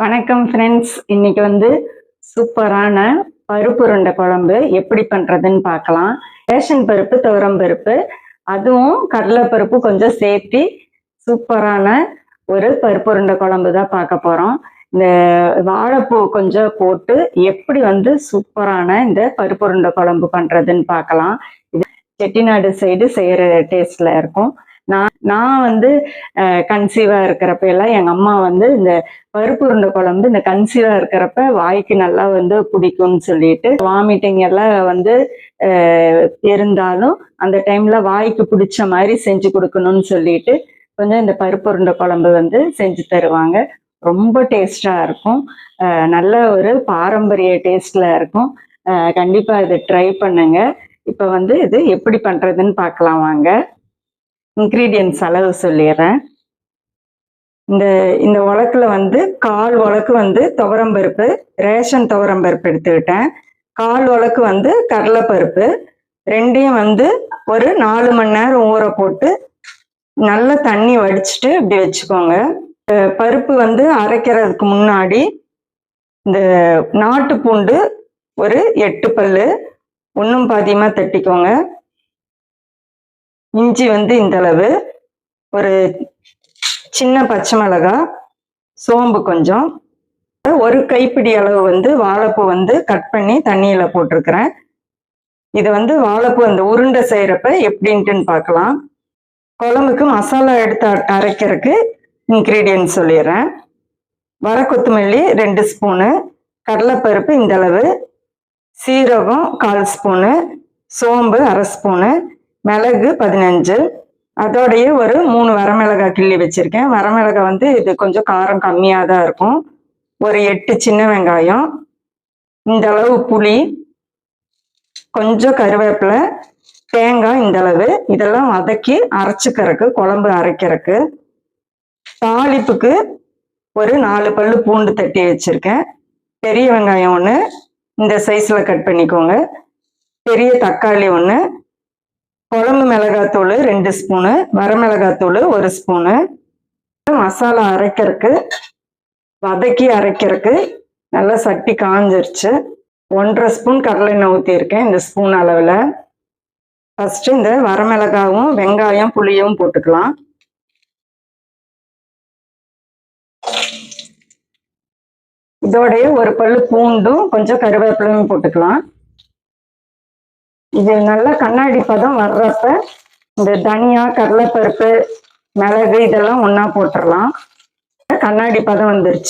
வணக்கம் ஃப்ரெண்ட்ஸ் இன்னைக்கு வந்து சூப்பரான பருப்பு உருண்டை குழம்பு எப்படி பண்றதுன்னு பார்க்கலாம். ரேஷன் பருப்பு துவரம் பருப்பு அதுவும் கடலைப்பருப்பு கொஞ்சம் சேர்த்து சூப்பரான ஒரு பருப்பு உருண்டை குழம்பு தான் பார்க்க போறோம். இந்த வாழைப்பூ கொஞ்சம் போட்டு எப்படி வந்து சூப்பரான இந்த பருப்பு உருண்டை குழம்பு பண்றதுன்னு பார்க்கலாம். இது செட்டிநாடு சைடு செய்யற டேஸ்ட்ல இருக்கும். நான் நான் வந்து கன்சீவா இருக்கிறப்ப எல்லாம் எங்க அம்மா வந்து இந்த பருப்பு உருண்டை குழம்பு இந்த கன்சீவா இருக்கிறப்ப வாய்க்கு நல்லா வந்து பிடிக்கும்னு சொல்லிட்டு வாமிட்டிங் எல்லாம் வந்து இருந்தாலும் அந்த டைம்ல வாய்க்கு பிடிச்ச மாதிரி செஞ்சு கொடுக்கணும்னு சொல்லிட்டு கொஞ்சம் இந்த பருப்பு உருண்டை குழம்பு வந்து செஞ்சு தருவாங்க. ரொம்ப டேஸ்டா இருக்கும். நல்ல ஒரு பாரம்பரிய டேஸ்ட்ல இருக்கும். கண்டிப்பாக கண்டிப்பா இதை ட்ரை பண்ணுங்க. இப்போ வந்து இது எப்படி பண்றதுன்னு பார்க்கலாம் வாங்க. இன்க்ரீடியன்ஸ் அளவு சொல்லிடுறேன். இந்த இந்த உலக்கில் வந்து கால் உலக்கு வந்து துவரம்பருப்பு ரேஷன் துவரம்பருப்பு எடுத்துக்கிட்டேன். கால் உலக்கு வந்து கடலைப்பருப்பு ரெண்டையும் வந்து ஒரு நாலு மணி நேரம் ஊற போட்டு நல்ல தண்ணி வடிச்சிட்டு இப்படி வச்சுக்கோங்க. பருப்பு வந்து அரைக்கிறதுக்கு முன்னாடி இந்த நாட்டு பூண்டு ஒரு எட்டு பல்லு ஒன்றும் பாதியமாக தட்டிக்கோங்க. இஞ்சி வந்து இந்த அளவு ஒரு சின்ன பச்சை மிளகாய் சோம்பு கொஞ்சம். ஒரு கைப்பிடி அளவு வந்து வாழைப்பூ வந்து கட் பண்ணி தண்ணியில் போட்டிருக்கிறேன். இது வந்து வாழைப்பூ அந்த உருண்டை செய்கிறப்ப எப்படின்ட்டுன்னு பார்க்கலாம் குழம்புக்கு மசாலா எடுத்து அரைக்கிறதுக்கு இன்க்ரீடியன்ட் சொல்லிடுறேன். வர கொத்தமல்லி ரெண்டு ஸ்பூனு. கடலைப்பருப்பு இந்த அளவு சீரகம் கால் ஸ்பூனு. சோம்பு அரை ஸ்பூனு. மிளகு பதினஞ்சு. அதோடைய ஒரு மூணு வரமிளகாய் கிள்ளி வச்சுருக்கேன். வரமிளகாய் வந்து இது கொஞ்சம் காரம் கம்மியாக தான் இருக்கும். ஒரு எட்டு சின்ன வெங்காயம். இந்த அளவு புளி. கொஞ்சம் கருவேப்பிலை. தேங்காய் இந்த அளவு. இதெல்லாம் வதக்கி அரைச்சிக்கிறக்கு குழம்பு அரைக்கிறக்கு. தாளிப்புக்கு ஒரு நாலு பல்லு பூண்டு தட்டி வச்சுருக்கேன். பெரிய வெங்காயம் ஒன்று இந்த சைஸில் கட் பண்ணிக்கோங்க. பெரிய தக்காளி ஒன்று குழம்பு மிளகாத்தூள் ரெண்டு ஸ்பூனு வரமிளகாத்தூள் ஒரு ஸ்பூனு மசாலா அரைக்கிறதுக்கு வதக்கி அரைக்கிறதுக்கு நல்லா சட்டி காஞ்சிருச்சு. ஒன்றரை ஸ்பூன் கடலை எண்ணெய் ஊற்றிருக்கேன் இந்த ஸ்பூன் அளவில். ஃபஸ்ட்டு இந்த வரமிளகாவும் வெங்காயம் புளியும் போட்டுக்கலாம். இதோடைய ஒரு பல்லு பூண்டும் கொஞ்சம் கருவேப்பிலையும் போட்டுக்கலாம். இது நல்லா கண்ணாடி பதம் வர்றப்ப இந்த தனியா கடலைப்பருப்பு மிளகு இதெல்லாம் ஒன்னா போட்டுடலாம் கண்ணாடி பதம் வந்துருச்சு.